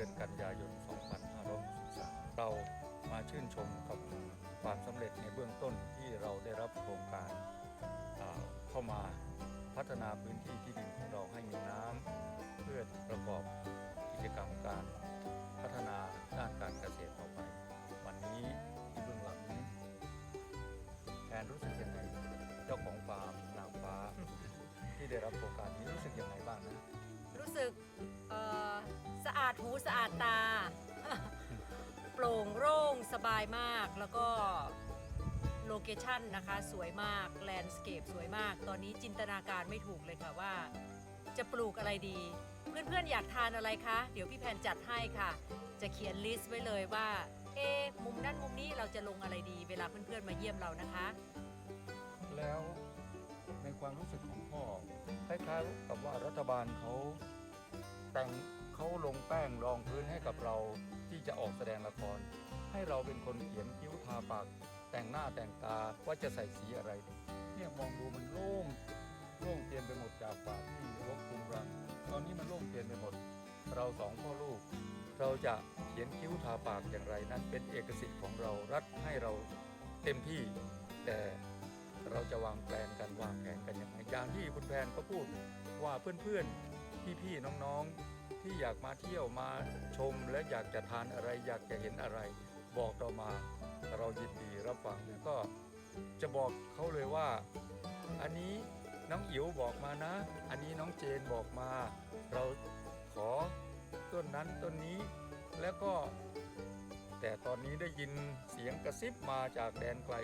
ือนกันยายน 2563 เรามาชื่นชมกับความสำเร็จในเบื้องต้นที่เราได้รับโครงการอ่าเข้ามาพัฒนาพื้นที่ที่ดินของเราให้มีน้ำเพื่อประกอบกิจกรรมการพัฒนาด้านการเกษตรต่อไป วันนี้ที่เบื้องหลังแทนรู้สึกยังไงเจ้าของฟาร์มนางฟ้าที่ได้รับโครงการนี้ สะอาดตา โปร่งโล่งสบายมากแล้วก็โลเคชั่นนะคะ สวยมากแลนด์สเคปสวยมาก ตอนนี้จินตนาการไม่ถูกเลยค่ะว่า จะปลูกอะไรดี เพื่อนๆ อยากทานอะไรคะ เดี๋ยวพี่แพนจัดให้ค่ะ จะเขียนลิสต์ไว้เลยว่า เอ๊มุมนั้นมุมนี้เราจะลงอะไรดี เวลาเพื่อนๆ มาเยี่ยมเรานะคะ แล้วในความรู้สึกของพ่อคล้ายๆกับว่ารัฐบาลเขาแต่ง เขาลงแป้งรองพื้นให้กับเราที่จะออกแสดงละคร ให้เราเป็นคนเขียนคิ้วทาปาก แต่งหน้าแต่งตาว่าจะใส่สีอะไร เนี่ยมองดูมันโล่งโล่งเปลี่ยนไปหมดจากป่าที่รกรุงรัง ตอนนี้มันโล่งเปลี่ยนไปหมด เราสองพ่อลูก เราจะเขียนคิ้วทาปากอย่างไรนั้นเป็นเอกสิทธิ์ของเรารัฐให้เราเต็มที่ แต่เราจะวางแผนกันวางแผนกันยังไงอย่างที่คุณแพนก็พูดว่าเพื่อนๆ พี่ๆน้องๆ ที่อยากมาเที่ยวมาชมและอยากจะทานอะไรอยากจะเห็นอะไร บอกเรามาเรายินดีรับฟังแล้วก็จะบอกเขาเลยว่า อันนี้น้องอิ๋วบอกมานะ อันนี้น้องเจนบอกมา เราขอต้นนั้นต้นนี้แล้วก็ แต่ตอนนี้ได้ยินเสียงกระซิบมาจากแดนไกล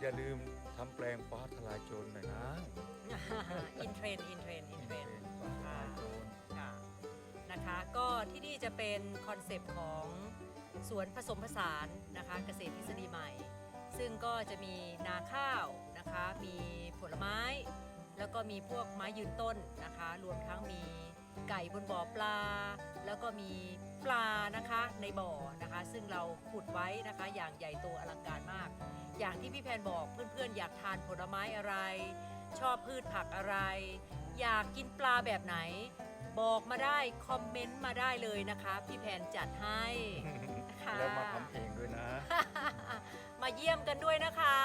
อย่าลืมทำแปลงฟ้าทลายโจรหน่อยนะ จะเป็นคอนเซปต์ของสวนผสมผสานนะคะเกษตรทฤษฎีใหม่ ซึ่งก็จะมีนาข้าวนะคะ มีผลไม้ แล้วก็มีพวกไม้ยืนต้นนะคะ รวมทั้งมีไก่บนบ่อปลา แล้วก็มีปลานะคะในบ่อนะคะ ซึ่งเราขุดไว้นะคะอย่างใหญ่โตอลังการมาก อย่างที่พี่แพนบอกเพื่อนๆ อยากทานผลไม้อะไร ชอบพืชผักอะไร อยากกินปลาแบบไหน บอกมาได้ คอมเมนต์มาได้เลยนะคะ พี่แพนจัดให้ค่ะแล้วมาทำเองด้วยนะ มาเยี่ยมกันด้วยนะคะ